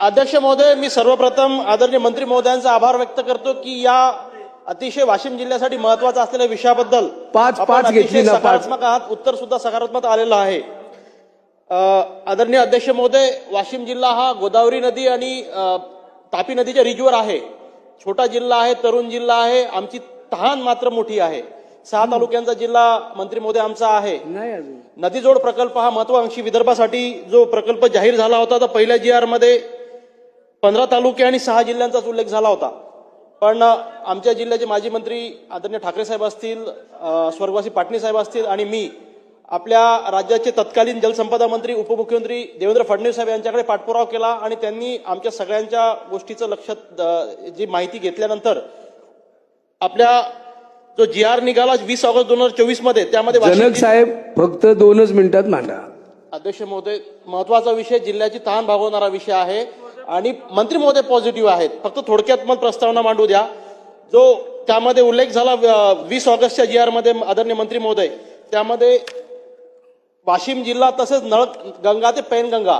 अध्यक्ष महोदय मी सर्वप्रथम आदरणीय मंत्री महोदयांचा आभार व्यक्त करतो की या अतिशय वाशिम जिल्ह्यासाठी महत्त्वाचा असलेल्या विषयाबद्दल पाच- पाच अतिशय. सकारात्मक आहात उत्तर सुद्धा सकारात्मक आलेलं आहे. आदरणीय अध्यक्ष महोदय वाशिम जिल्हा हा गोदावरी नदी आणि तापी नदीच्या रिजवर आहे. छोटा जिल्हा आहे तरुण जिल्हा आहे आमची तहान मात्र मोठी आहे. सहा तालुक्यांचा जिल्हा मंत्री महोदय आमचा आहे. नदीजोड प्रकल्प हा महत्वाकांक्षी विदर्भासाठी जो प्रकल्प जाहीर झाला होता तर पहिल्या जी आरमध्ये पंधरा तालुके आणि सहा जिल्ह्यांचाच उल्लेख झाला होता. पण आमच्या जिल्ह्याचे माजी मंत्री आदरणीय ठाकरे साहेब असतील स्वर्गवासी पाटणी साहेब असतील आणि मी आपल्या राज्याचे तत्कालीन जलसंपदा मंत्री उपमुख्यमंत्री देवेंद्र फडणवीस साहेब यांच्याकडे पाठपुरावा केला आणि त्यांनी आमच्या सगळ्यांच्या गोष्टीचं लक्षात जी माहिती घेतल्यानंतर आपल्या जो जी आर निघाला वीस ऑगस्ट दोन हजार चोवीसमध्ये त्यामध्ये जनक साहेब फक्त दोनच मिनिटात मांडा. अध्यक्ष महोदय महत्त्वाचा विषय जिल्ह्याची ताण भागवणारा विषय आहे. आणि मंत्री महोदय पॉझिटिव्ह आहेत. फक्त थोडक्यात मग प्रस्तावना मांडू द्या. जो त्यामध्ये उल्लेख झाला वीस ऑगस्टच्या जी आरमध्ये आदरणीय मंत्री महोदय त्यामध्ये वाशिम जिल्हा तसेच नळ गंगा ते पैनगंगा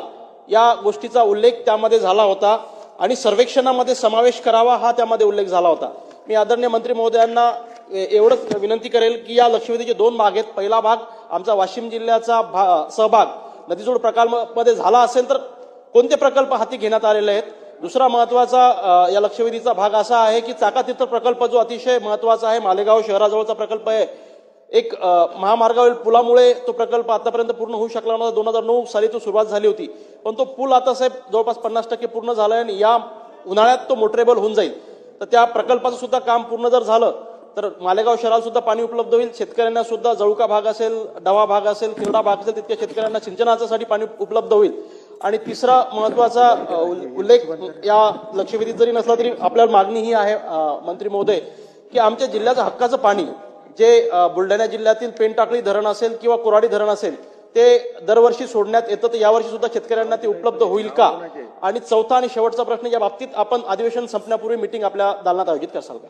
या गोष्टीचा उल्लेख त्यामध्ये झाला होता आणि सर्वेक्षणामध्ये समावेश करावा हा त्यामध्ये उल्लेख झाला होता. मी आदरणीय मंत्री महोदयांना ए- एवढंच विनंती करेल की या लक्षवेधीचे दोन भाग आहेत. पहिला भाग आमचा वाशिम जिल्ह्याचा भा- सहभाग नदीजोड प्रकल्पामध्ये झाला असेल तर कोणते प्रकल्प हाती घेण्यात आलेले आहेत? दुसरा महत्त्वाचा या लक्षवेधीचा भाग असा आहे की चाकातीर्थ प्रकल्प जो अतिशय महत्त्वाचा आहे मालेगाव शहराजवळचा प्रकल्प आहे. एक महामार्गावरील पुलामुळे तो प्रकल्प आतापर्यंत पूर्ण होऊ शकला नव्हता. दोन हजार नऊ साली तो सुरुवात झाली होती. पण तो पूल आता साहेब जवळपास पन्नास टक्के पूर्ण झाला आहे आणि या उन्हाळ्यात तो मोटरेबल होऊन जाईल. तर त्या प्रकल्पाचं सुद्धा काम पूर्ण जर झालं तर मालेगाव शहराला सुद्धा पाणी उपलब्ध होईल. शेतकऱ्यांना सुद्धा जळुका भाग असेल डवा भाग असेल किरडा भाग असेल तितक्या शेतकऱ्यांना सिंचनाच्यासाठी पाणी उपलब्ध होईल. आणि तिसरा महत्त्वाचा उल्लेख या लक्षवेधीत जरी नसला तरी आपल्याला मागणी ही आहे मंत्री महोदय की आमच्या जिल्ह्याचं हक्काचं पाणी जे बुलढाणा जिल्ह्यातील पेनटाकळी धरण असेल किंवा कोराडी धरण असेल ते दरवर्षी सोडण्यात येतं तर यावर्षी सुद्धा शेतकऱ्यांना ते उपलब्ध होईल का? आणि चौथा आणि शेवटचा प्रश्न या बाबतीत आपण अधिवेशन संपण्यापूर्वी मिटिंग आपल्या दालनात आयोजित करसाल का?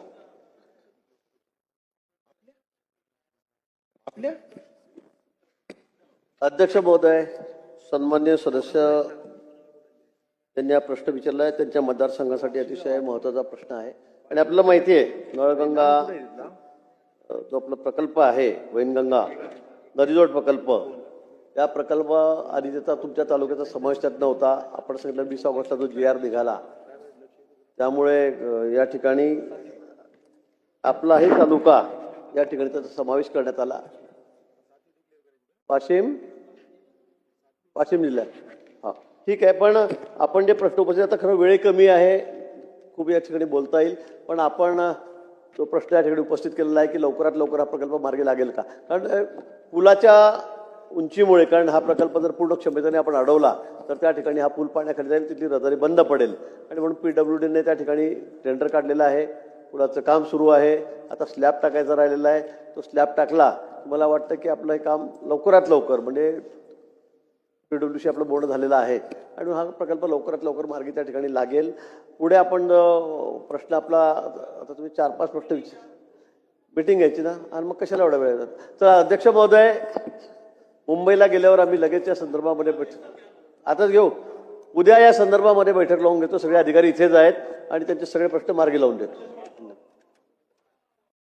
अध्यक्ष महोदय सन्मान्य सदस्य त्यांनी हा प्रश्न विचारला आहे. त्यांच्या मतदारसंघासाठी अतिशय महत्त्वाचा प्रश्न आहे. आणि आपल्याला माहिती आहे नळगंगा जो आपला प्रकल्प आहे वैनगंगा नदीजोड प्रकल्प त्या प्रकल्प आधी त्याचा तुमच्या तालुक्याचा समावेश त्यात नव्हता. आपण सांगितलं वीस ऑगस्टला जो जी आर निघाला. त्यामुळे या ठिकाणी आपलाही तालुका या ठिकाणी त्याचा समावेश करण्यात आला. वाशिम वाशिम जिल्ह्यात हां. ठीक आहे पण आपण जे प्रश्न उपस्थित आता खरं वेळ कमी आहे. खूप या ठिकाणी बोलता येईल. पण आपण तो प्रश्न या ठिकाणी उपस्थित केलेला आहे की लवकरात लवकर हा प्रकल्प मार्गी लागेल का? कारण पुलाच्या उंचीमुळे कारण हा प्रकल्प जर पूर्ण क्षमतेने आपण अडवला तर त्या ठिकाणी हा पूल पाण्याखाली जाईल तिथली रहदारी बंद पडेल. आणि म्हणून पी डब्ल्यू डीने त्या ठिकाणी टेंडर काढलेलं आहे. पुलाचं काम सुरू आहे. आता स्लॅब टाकायचा राहिलेला आहे. तो स्लॅब टाकला मला वाटतं की आपलं हे काम लवकरात लवकर म्हणजे पीडब्ल्यूशी आपलं बोर्ड झालेलं आहे. आणि हा प्रकल्प लवकरात लवकर मार्गी त्या ठिकाणी लागेल. पुढे आपण प्रश्न आपला आता तुम्ही चार पाच प्रश्न विचार मिटिंग घ्यायची ना? आणि मग कशाला एवढा वेळ येतात? तर अध्यक्ष महोदय मुंबईला गेल्यावर आम्ही लगेच या संदर्भामध्ये बैठ आताच घेऊ. उद्या या संदर्भामध्ये बैठक लावून घेतो. सगळे अधिकारी इथेच आहेत. आणि त्यांचे सगळे प्रश्न मार्गी लावून देतो.